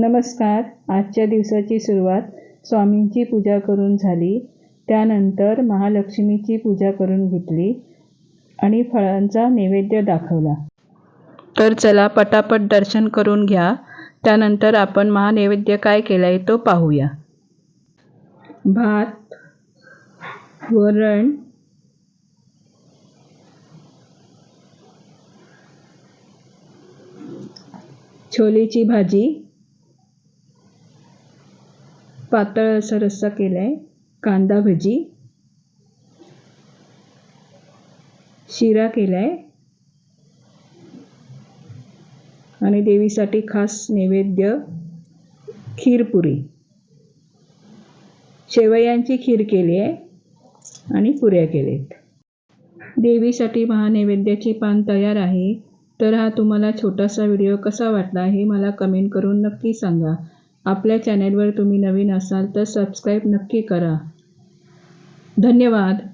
नमस्कार. आजच्या दिवसाची सुरुवात स्वामींची पूजा करून झाली. त्यानंतर महालक्ष्मीची पूजा करून घेतली आणि फळांचा नैवेद्य दाखवला. तर चला पटापट दर्शन करून घ्या. त्यानंतर आपण महानैवेद्य काय केला आहे तो पाहूया. भात वरण छोलेची भाजी पातळ असा रस्सा केला आहे कांदा भजी. शिरा केला आहे आणि देवीसाठी खास नैवेद्य खीरपुरी शेवयांची खीर केली आहे आणि पुऱ्या केलेत देवीसाठी महानैवेद्याची पान तयार आहे. तर हा तुम्हाला छोटासा व्हिडिओ कसा वाटला हे मला कमेंट करून नक्की सांगा. आपल्या चॅनेलवर तुम्ही नवीन असाल तर सबस्क्राईब नक्की करा. धन्यवाद.